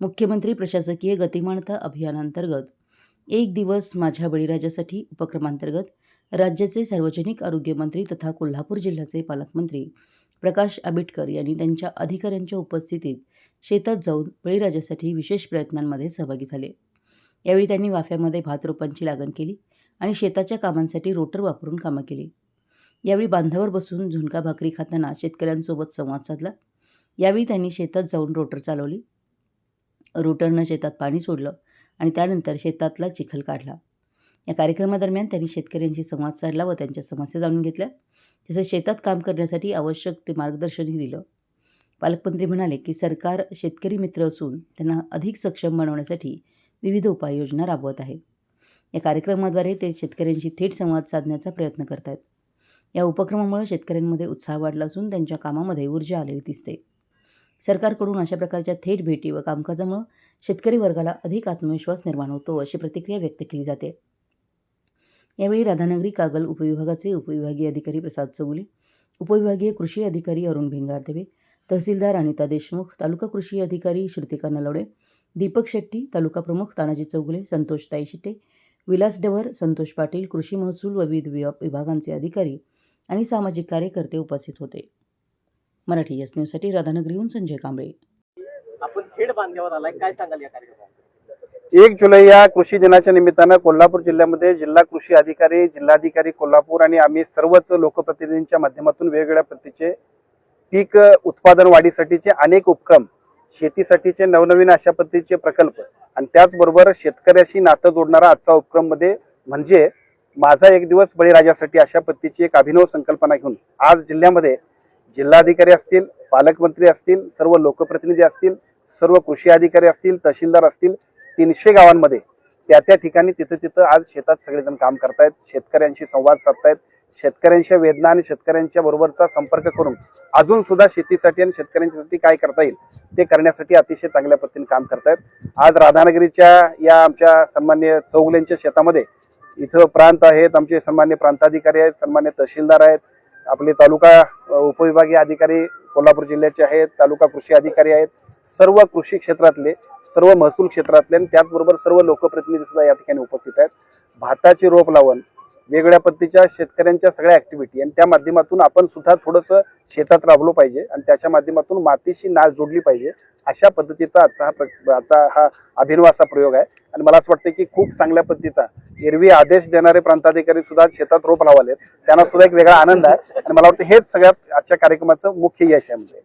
मुख्यमंत्री प्रशासकीय गतिमानता अभियानांतर्गत एक दिवस माझ्या बळीराजासाठी उपक्रमांतर्गत राज्याचे सार्वजनिक आरोग्यमंत्री तथा कोल्हापूर जिल्ह्याचे पालकमंत्री प्रकाश आंबेडकर यांनी त्यांच्या अधिकाऱ्यांच्या उपस्थितीत शेतात जाऊन बळीराजासाठी विशेष प्रयत्नांमध्ये सहभागी झाले. यावेळी त्यांनी वाफ्यामध्ये भात रोपांची लागण केली आणि शेताच्या कामांसाठी रोटर वापरून कामं केली. यावेळी बांधावर बसून झुणका भाकरी खाताना शेतकऱ्यांसोबत संवाद साधला. यावेळी त्यांनी शेतात जाऊन रोटर चालवली. रोटरनं शेतात पाणी सोडलं आणि त्यानंतर शेतातला चिखल काढला. या कार्यक्रमादरम्यान त्यांनी शेतकऱ्यांशी संवाद साधला व त्यांच्या समस्या जाणून घेतल्या. तसेच शेतात काम करण्यासाठी आवश्यक ते मार्गदर्शनही दिलं. पालकमंत्री म्हणाले की सरकार शेतकरी मित्र असून त्यांना अधिक सक्षम बनवण्यासाठी विविध उपाययोजना राबवत आहे. या कार्यक्रमाद्वारे ते शेतकऱ्यांशी थेट संवाद साधण्याचा प्रयत्न करत आहेत या उपक्रमामुळे शेतकऱ्यांमध्ये उत्साह वाढला असून त्यांच्या कामामध्ये ऊर्जा आलेली दिसते. सरकारकडून अशा प्रकारच्या थेट भेटी व कामकाजामुळं शेतकरी वर्गाला अधिक आत्मविश्वास निर्माण होतो अशी प्रतिक्रिया व्यक्त केली जाते. यावेळी राधानगरी कागल उपविभागाचे उपविभागीय अधिकारी प्रसाद चौगुले उपविभागीय कृषी अधिकारी अरुण भिंगारदेवे तहसीलदार अनिता देशमुख तालुका कृषी अधिकारी श्रुतिका नलवडे दीपक शेट्टी तालुका प्रमुख तानाजी चौगुले संतोष ताईशिटे विलास डवर संतोष पाटील कृषी महसूल व विविध विभागांचे अधिकारी आणि सामाजिक कार्यकर्ते उपस्थित होते. मराठी एस न्यूजसाठी राधानगरीहून संजय कांबळे. आपण खेड बांधण्यावर आलाय. काय सांगाल या कार्यक्रमात एक जुलै या कृषी दिनाच्या निमित्तानं कोल्हापूर जिल्ह्यामध्ये जिल्हा कृषी अधिकारी जिल्हाधिकारी कोल्हापूर आणि आम्ही सर्वच लोकप्रतिनिधींच्या माध्यमातून वेगवेगळ्या प्रतीचे पीक उत्पादन वाढीसाठीचे अनेक उपक्रम शेतीसाठीचे नवनवीन अशा पद्धतीचे प्रकल्प आणि त्याचबरोबर शेतकऱ्याशी नातं जोडणारा आजचा उपक्रममध्ये म्हणजे माझा एक दिवस बळीराजासाठी अशा पद्धतीची एक अभिनव संकल्पना घेऊन आज जिल्ह्यामध्ये जिल्हाधिकारी असतील पालकमंत्री असतील सर्व लोकप्रतिनिधी असतील सर्व कृषी अधिकारी असतील तहसीलदार असतील तीनशे गावांमध्ये त्या त्या ठिकाणी तिथं तिथं आज शेतात सगळेजण काम करतायत शेतकऱ्यांशी संवाद साधतायत शेतकऱ्यांच्या वेदना आणि शेतकऱ्यांच्या बरोबरचा संपर्क करून अजून सुद्धा शेतीसाठी आणि शेतकऱ्यांच्यासाठी काय करता येईल ते करण्यासाठी अतिशय चांगल्या पद्धतीने काम करतायत. आज राधानगरीच्या या आमच्या सन्मान्य चौगल्यांच्या शेतामध्ये इथं प्रांत आहेत आमचे सन्मान्य प्रांताधिकारी आहेत सन्मान्य तहसीलदार आहेत आपले तालुका उपविभागीय अधिकारी कोल्हापूर जिल्ह्याचे आहेत तालुका कृषी अधिकारी आहेत. सर्व कृषी क्षेत्रातले सर्व महसूल क्षेत्रातले आणि त्याचबरोबर सर्व लोकप्रतिनिधी सुद्धा या ठिकाणी उपस्थित आहेत. भाताची रोप लावण वेगवेगळ्या पद्धतीच्या शेतकऱ्यांच्या सगळ्या ऍक्टिव्हिटी आणि त्या माध्यमातून आपण सुद्धा थोडंसं शेतात राबलो पाहिजे आणि त्याच्या माध्यमातून मातीशी नाश जोडली पाहिजे अशा पद्धतीचा आजचा हा प्र- आजचा हा अभिनवाचा असा प्रयोग आहे. आणि मला असं वाटतं की खूप चांगल्या पद्धतीचा एरवी आदेश देणारे प्रांताधिकारी सुद्धा शेतात रोप लावाले त्यांना सुद्धा एक वेगळा आनंद आहे. आणि मला वाटतं हेच सगळ्यात आजच्या कार्यक्रमाचं मुख्य यश आहे म्हणजे.